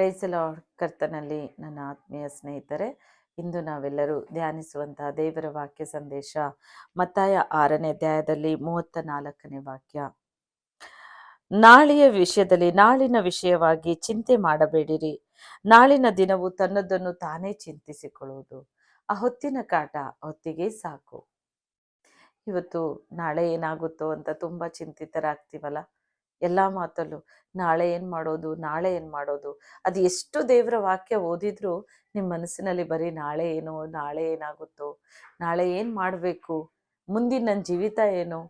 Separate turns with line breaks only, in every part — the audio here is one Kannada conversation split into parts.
ಕ್ರೈಸ್ತಲ ಕರ್ತನಲ್ಲಿ ನನ್ನ ಆತ್ಮೀಯ ಸ್ನೇಹಿತರೆ, ಇಂದು ನಾವೆಲ್ಲರೂ ಧ್ಯಾನಿಸುವಂತಹ ದೇವರ ವಾಕ್ಯ ಸಂದೇಶ ಮತ್ತಾಯ ಆರನೇ ಅಧ್ಯಾಯದಲ್ಲಿ ಮೂವತ್ತ ನಾಲ್ಕನೇ ವಾಕ್ಯ. ನಾಳೆಯ ವಿಷಯದಲ್ಲಿ ನಾಳಿನ ವಿಷಯವಾಗಿ ಚಿಂತೆ ಮಾಡಬೇಡಿರಿ. ನಾಳಿನ ದಿನವು ತನ್ನದನ್ನು ತಾನೇ ಚಿಂತಿಸಿಕೊಳ್ಳುವುದು. ಆ ಹೊತ್ತಿನ ಕಾಟ ಹೊತ್ತಿಗೆ ಸಾಕು. ಇವತ್ತು ನಾಳೆ ಏನಾಗುತ್ತೋ ಅಂತ ತುಂಬಾ ಚಿಂತಿತರಾಗ್ತೀವಲ್ಲ? ಎಲ್ಲ ಮಾತಲ್ಲೂ, ನಾಳೆ ಏನು ಮಾಡೋದು, ನಾಳೆ ಏನು ಮಾಡೋದು, ಅದು ಎಷ್ಟು ದೇವರ ವಾಕ್ಯ ಓದಿದ್ರು ನಿಮ್ಮ ಮನಸ್ಸಿನಲ್ಲಿ ಬರೀ ನಾಳೆ ಏನು, ನಾಳೆ ಏನಾಗುತ್ತೋ, ನಾಳೆ ಏನು ಮಾಡಬೇಕು, ಮುಂದಿನ ನನ್ನ ಜೀವಿತ ಏನು,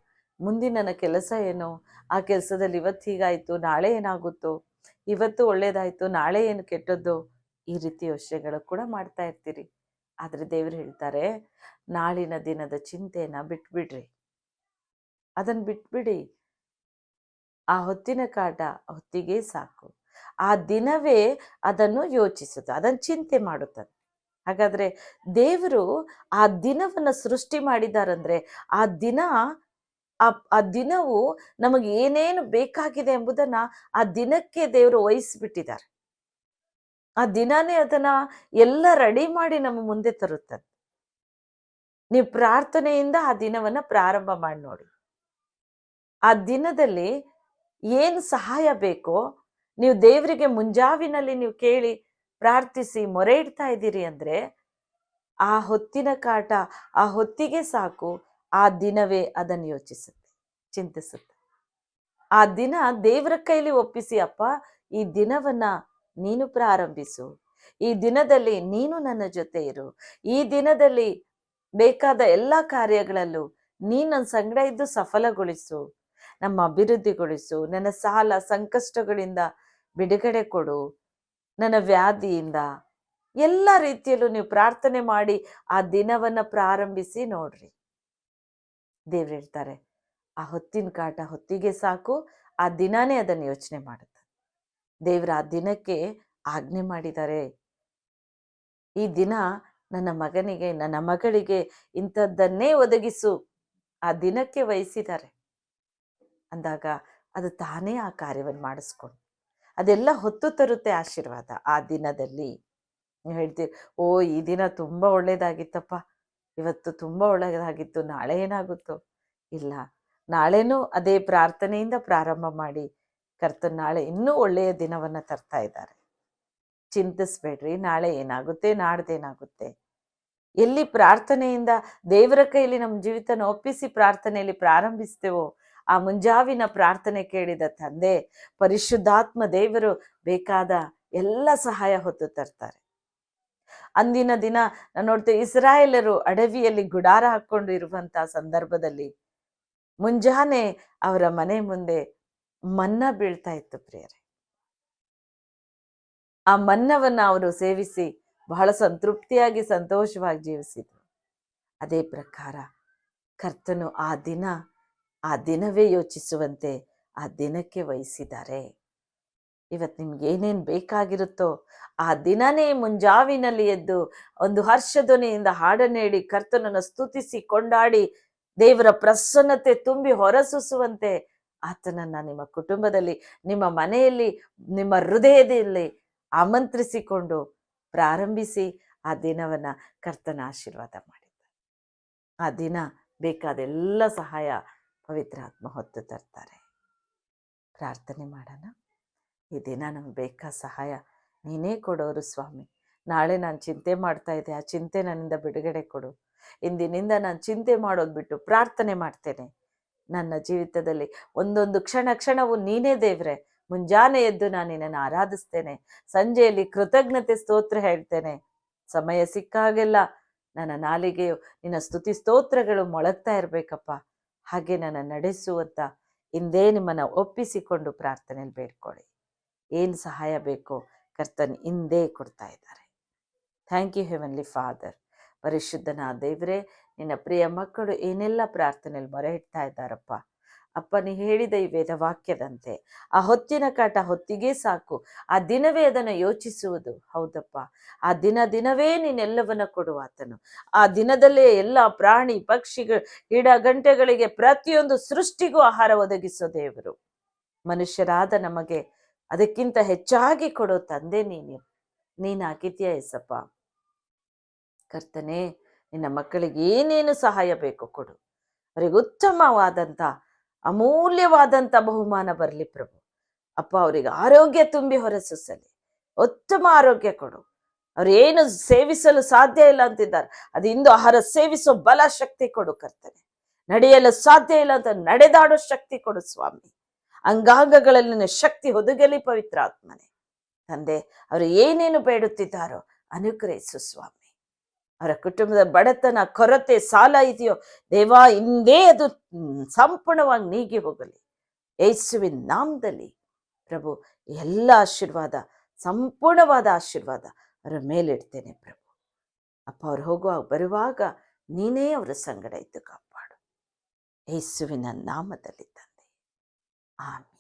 ಮುಂದಿನ ನನ್ನ ಕೆಲಸ ಏನು, ಆ ಕೆಲಸದಲ್ಲಿ ಇವತ್ತು ಹೀಗಾಯಿತು, ನಾಳೆ ಏನಾಗುತ್ತೋ, ಇವತ್ತು ಒಳ್ಳೇದಾಯಿತು, ನಾಳೆ ಏನು ಕೆಟ್ಟದ್ದು, ಈ ರೀತಿ ಯೋಚನೆಗಳು ಕೂಡ ಮಾಡ್ತಾ ಇರ್ತೀರಿ. ಆದರೆ ದೇವರು ಹೇಳ್ತಾರೆ, ನಾಳಿನ ದಿನದ ಚಿಂತೆನ ಬಿಟ್ಬಿಡ್ರಿ. ಅದನ್ನು ಬಿಟ್ಬಿಡಿ. ಆ ಹೊತ್ತಿನ ಕಾಟ ಹೊತ್ತಿಗೆ ಸಾಕು. ಆ ದಿನವೇ ಅದನ್ನು ಯೋಚಿಸುತ್ತೆ ಅದನ್ನು ಚಿಂತೆ ಮಾಡುತ್ತದೆ ಹಾಗಾದ್ರೆ ದೇವರು ಆ ದಿನವನ್ನ ಸೃಷ್ಟಿ ಮಾಡಿದಾರಂದ್ರೆ ಆ ದಿನ, ಆ ದಿನವು ನಮಗೆ ಏನೇನು ಬೇಕಾಗಿದೆ ಎಂಬುದನ್ನ ಆ ದಿನಕ್ಕೆ ದೇವರು ವಹಿಸ್ಬಿಟ್ಟಿದ್ದಾರೆ. ಆ ದಿನನೇ ಅದನ್ನ ಎಲ್ಲ ರೆಡಿ ಮಾಡಿ ನಮ್ಮ ಮುಂದೆ ತರುತ್ತದೆ ನೀವು ಪ್ರಾರ್ಥನೆಯಿಂದ ಆ ದಿನವನ್ನ ಪ್ರಾರಂಭ ಮಾಡಿ ನೋಡಿ. ಆ ದಿನದಲ್ಲಿ ಏನು ಸಹಾಯ ಬೇಕೋ, ನೀವು ದೇವರಿಗೆ ಮುಂಜಾವಿನಲ್ಲಿ ನೀವು ಕೇಳಿ ಪ್ರಾರ್ಥಿಸಿ ಮೊರೆ ಇಡ್ತಾ ಇದ್ದೀರಿ ಅಂದರೆ, ಆ ಹೊತ್ತಿನ ಕಾಟ, ಆ ಹೊತ್ತಿಗೆ ಸಾಕು, ಆ ದಿನವೇ ಅದನ್ನು ಯೋಚಿಸುತ್ತೆ, ಚಿಂತಿಸುತ್ತೆ. ಆ ದಿನ ದೇವರ ಕೈಲಿ ಒಪ್ಪಿಸಿ, ಅಪ್ಪ, ಈ ದಿನವನ್ನ ನೀನು ಪ್ರಾರಂಭಿಸು, ಈ ದಿನದಲ್ಲಿ ನೀನು ನನ್ನ ಜೊತೆ ಇರು, ಈ ದಿನದಲ್ಲಿ ಬೇಕಾದ ಎಲ್ಲ ಕಾರ್ಯಗಳಲ್ಲೂ ನೀನು ನನ್ನ ಸಂಗಡ ಇದ್ದು ಸಫಲಗೊಳಿಸು ನಮ್ಮ ಅಭಿವೃದ್ಧಿಗೊಳಿಸು ನನ್ನ ಸಾಲ ಸಂಕಷ್ಟಗಳಿಂದ ಬಿಡುಗಡೆ ಕೊಡು, ನನ್ನ ವ್ಯಾಧಿಯಿಂದ ಎಲ್ಲ ರೀತಿಯಲ್ಲೂ ನೀವು ಪ್ರಾರ್ಥನೆ ಮಾಡಿ ಆ ದಿನವನ್ನ ಪ್ರಾರಂಭಿಸಿ ನೋಡ್ರಿ. ದೇವ್ರು ಹೇಳ್ತಾರೆ, ಆ ಹೊತ್ತಿನ ಕಾಟ ಹೊತ್ತಿಗೆ ಸಾಕು, ಆ ದಿನಾನೇ ಅದನ್ನು ಯೋಚನೆ ಮಾಡುತ್ತೆ. ದೇವ್ರ ಆ ದಿನಕ್ಕೆ ಆಜ್ಞೆ ಮಾಡಿದ್ದಾರೆ. ಈ ದಿನ ನನ್ನ ಮಗನಿಗೆ, ನನ್ನ ಮಗಳಿಗೆ ಇಂಥದ್ದನ್ನೇ ಒದಗಿಸು, ಆ ದಿನಕ್ಕೆ ವಹಿಸಿದ್ದಾರೆ. ಅಂದಾಗ ಅದು ತಾನೇ ಆ ಕಾರ್ಯವನ್ನು ಮಾಡಿಸ್ಕೊಂಡು, ಅದೆಲ್ಲ ಹೊತ್ತು ತರುತ್ತೆ ಆಶೀರ್ವಾದ. ಆ ದಿನದಲ್ಲಿ ನೀವು ಹೇಳ್ತೀವಿ ಓ, ಈ ದಿನ ತುಂಬ ಒಳ್ಳೇದಾಗಿತ್ತಪ್ಪ, ಇವತ್ತು ತುಂಬ ಒಳ್ಳೆಯದಾಗಿತ್ತು ನಾಳೆ ಏನಾಗುತ್ತೋ? ಇಲ್ಲ, ನಾಳೆನೂ ಅದೇ ಪ್ರಾರ್ಥನೆಯಿಂದ ಪ್ರಾರಂಭ ಮಾಡಿ ಕರ್ತನ್ ನಾಳೆ ಇನ್ನೂ ಒಳ್ಳೆಯ ದಿನವನ್ನು ತರ್ತಾ ಇದ್ದಾರೆ. ಚಿಂತಿಸ್ಬೇಡ್ರಿ, ನಾಳೆ ಏನಾಗುತ್ತೆ, ನಾಡ್ದೇನಾಗುತ್ತೆ. ಎಲ್ಲಿ ಪ್ರಾರ್ಥನೆಯಿಂದ ದೇವರ ಕೈಯಲ್ಲಿ ನಮ್ಮ ಜೀವಿತನ ಒಪ್ಪಿಸಿ ಪ್ರಾರ್ಥನೆಯಲ್ಲಿ ಪ್ರಾರಂಭಿಸ್ತೇವೋ ಆ ಮುಂಜಾವಿನ ಪ್ರಾರ್ಥನೆ ಕೇಳಿದ ತಂದೆ, ಪರಿಶುದ್ಧಾತ್ಮ ದೇವರು ಬೇಕಾದ ಎಲ್ಲ ಸಹಾಯ ಹೊತ್ತು ತರ್ತಾರೆ. ಅಂದಿನ ದಿನ ನಾನು ನೋಡ್ತೇವೆ ಇಸ್ರಾಯೇಲರು ಅಡವಿಯಲ್ಲಿ ಗುಡಾರ ಹಾಕೊಂಡು ಇರುವಂತಹ ಸಂದರ್ಭದಲ್ಲಿ ಮುಂಜಾನೆ ಅವರ ಮನೆ ಮುಂದೆ ಮನ್ನ ಬೀಳ್ತಾ ಇತ್ತು ಪ್ರಿಯರೇ. ಆ ಮನ್ನವನ್ನ ಅವರು ಸೇವಿಸಿ ಬಹಳ ಸಂತೃಪ್ತಿಯಾಗಿ, ಸಂತೋಷವಾಗಿ ಜೀವಿಸಿದರು. ಅದೇ ಪ್ರಕಾರ ಕರ್ತನು ಆ ದಿನ ಆ ದಿನವೇ ಯೋಚಿಸುವಂತೆ ಆ ದಿನಕ್ಕೆ ವಹಿಸಿದ್ದಾರೆ. ಇವತ್ತು ನಿಮ್ಗೆ ಏನೇನು ಬೇಕಾಗಿರುತ್ತೋ ಆ ದಿನನೇ ಮುಂಜಾವಿನಲ್ಲಿ ಎದ್ದು ಒಂದು ಹರ್ಷಧ್ವನಿಯಿಂದ ಹಾಡನೇಡಿ ಕರ್ತನನ್ನು ಸ್ತುತಿಸಿ, ಕೊಂಡಾಡಿ, ದೇವರ ಪ್ರಸನ್ನತೆ ತುಂಬಿ ಹೊರಸೂಸುವಂತೆ ಆತನನ್ನ ನಿಮ್ಮ ಕುಟುಂಬದಲ್ಲಿ, ನಿಮ್ಮ ಮನೆಯಲ್ಲಿ, ನಿಮ್ಮ ಹೃದಯದಲ್ಲಿ ಆಮಂತ್ರಿಸಿಕೊಂಡು ಪ್ರಾರಂಭಿಸಿ ಆ ದಿನವನ್ನ ಕರ್ತನ ಆಶೀರ್ವಾದ ಮಾಡಿದ್ದಾರೆ. ಆ ದಿನ ಬೇಕಾದ ಎಲ್ಲ ಸಹಾಯ ಪವಿತ್ರ ಆತ್ಮ ಹೊತ್ತು ತರ್ತಾರೆ. ಪ್ರಾರ್ಥನೆ ಮಾಡೋಣ. ಈ ದಿನ ನಮ್ಗೆ ಬೇಕಾ ಸಹಾಯ. ನೀನೇ ಕೊಡೋರು ಸ್ವಾಮಿ. ನಾಳೆ ನಾನು ಚಿಂತೆ ಮಾಡ್ತಾ ಇದ್ದೆ. ಆ ಚಿಂತೆ ನನ್ನಿಂದ ಬಿಡುಗಡೆ ಕೊಡು. ಇಂದಿನಿಂದ ನಾನು ಚಿಂತೆ ಮಾಡೋದು ಬಿಟ್ಟು ಪ್ರಾರ್ಥನೆ ಮಾಡ್ತೇನೆ. ನನ್ನ ಜೀವಿತದಲ್ಲಿ ಒಂದೊಂದು ಕ್ಷಣ ಕ್ಷಣವು ನೀನೇ ದೇವ್ರೆ. ಮುಂಜಾನೆ ಎದ್ದು ನಾನು ನಿನ್ನನ್ನು ಆರಾಧಿಸ್ತೇನೆ. ಸಂಜೆಯಲ್ಲಿ ಕೃತಜ್ಞತೆ ಸ್ತೋತ್ರ ಹೇಳ್ತೇನೆ. ಸಮಯ ಸಿಕ್ಕಾಗೆಲ್ಲ ನನ್ನ ನಾಲಿಗೆಯು ನಿನ್ನ ಸ್ತುತಿ ಸ್ತೋತ್ರಗಳು ಮೊಳಗ್ತಾ ಇರಬೇಕಪ್ಪ. ಹಾಗೆ ನನ್ನ ನಡೆಸುವಂತ ಹಿಂದೆ ನಿಮ್ಮನ್ನು ಒಪ್ಪಿಸಿಕೊಂಡು ಪ್ರಾರ್ಥನೆಯಲ್ಲಿ ಬೇಡ್ಕೊಳ್ಳಿ. ಏನು ಸಹಾಯ ಬೇಕೋ ಕರ್ತನ್ ಹಿಂದೆ ಕೊಡ್ತಾ ಇದ್ದಾರೆ. ಥ್ಯಾಂಕ್ ಯು ಹೆವನ್ಲಿ ಫಾದರ್ ಪರಿಶುದ್ಧನ ದೇವರೇ, ನಿನ್ನ ಪ್ರಿಯ ಮಕ್ಕಳು ಏನೆಲ್ಲ ಪ್ರಾರ್ಥನೆಯಲ್ಲಿ ಮೊರೆ ಇಡ್ತಾ ಇದ್ದಾರಪ್ಪ? ಅಪ್ಪ ನೀ ಹೇಳಿದ ಈ ವೇದವಾಕ್ಯದಂತೆ ಆ ಹೊತ್ತಿನ ಕಾಟ ಹೊತ್ತಿಗೆ ಸಾಕು, ಆ ದಿನವೇ ಅದನ್ನು ಯೋಚಿಸುವುದು. ಹೌದಪ್ಪ, ಆ ದಿನ ದಿನವೇ ನೀನೆಲ್ಲವನ್ನ ಕೊಡುವಾತನು ಆ ದಿನದಲ್ಲೇ ಎಲ್ಲ ಪ್ರಾಣಿ ಪಕ್ಷಿಗಳು ಗಿಡ, ಗಂಟೆಗಳಿಗೆ ಪ್ರತಿಯೊಂದು ಸೃಷ್ಟಿಗೂ ಆಹಾರ ಒದಗಿಸೋ ದೇವರು. ಮನುಷ್ಯರಾದ ನಮಗೆ ಅದಕ್ಕಿಂತ ಹೆಚ್ಚಾಗಿ ಕೊಡೋ ತಂದೆ ನೀನು. ನೀನಾಗಿದ್ಯಾ ಎಸಪ್ಪ. ಕರ್ತನೆ, ನಿನ್ನ ಮಕ್ಕಳಿಗೆ ಏನೇನು ಸಹಾಯ ಬೇಕು ಕೊಡು. ಅವರಿಗೆ ಉತ್ತಮವಾದಂಥ ಅಮೂಲ್ಯವಾದಂಥ ಬಹುಮಾನ ಬರಲಿ ಪ್ರಭು. ಅಪ್ಪ, ಅವರಿಗೆ ಆರೋಗ್ಯ ತುಂಬಿ ಹೊರಸೂಸಲಿ. ಉತ್ತಮ ಆರೋಗ್ಯ ಕೊಡು. ಅವ್ರು ಏನು ಸೇವಿಸಲು ಸಾಧ್ಯ ಇಲ್ಲ ಅಂತಿದ್ದಾರೆ. ಅದು ಇಂದು ಆಹಾರ ಸೇವಿಸೋ ಬಲ ಶಕ್ತಿ ಕೊಡು ಕರ್ತನೆ. ನಡೆಯಲು ಸಾಧ್ಯ ಇಲ್ಲ ಅಂತ ನಡೆದಾಡೋ ಶಕ್ತಿ ಕೊಡು ಸ್ವಾಮಿ. ಅಂಗಾಂಗಗಳಲ್ಲಿನ ಶಕ್ತಿ ಒದಗಲಿ ಪವಿತ್ರ ಆತ್ಮನೆ ತಂದೆ, ಅವರು ಏನೇನು ಬೇಡುತ್ತಿದ್ದಾರೋ ಅನುಗ್ರಹಿಸು ಸ್ವಾಮಿ. ಅವರ ಕುಟುಂಬದ ಬಡತನ, ಕೊರತೆ, ಸಾಲ ಇದೆಯೋ, ದೇವಾ ಇಂದೇ ಅದು ಸಂಪೂರ್ಣವಾಗಿ ನೀಗಿ ಹೋಗಲಿ. ಯೇಸುವಿನ ನಾಮದಲ್ಲಿ ಪ್ರಭು ಎಲ್ಲ ಆಶೀರ್ವಾದ, ಸಂಪೂರ್ಣವಾದ ಆಶೀರ್ವಾದ ಅವರ ಮೇಲಿಡ್ತೇನೆ ಪ್ರಭು. ಅಪ್ಪ, ಅವ್ರು ಹೋಗುವಾಗ ಬರುವಾಗ ನೀನೇ ಅವರ ಸಂಗಡ ಇದ್ದು ಕಾಪಾಡು. ಯೇಸುವಿನ ನಾಮದಲ್ಲಿ ತಂದೆ. ಆಮೇಲೆ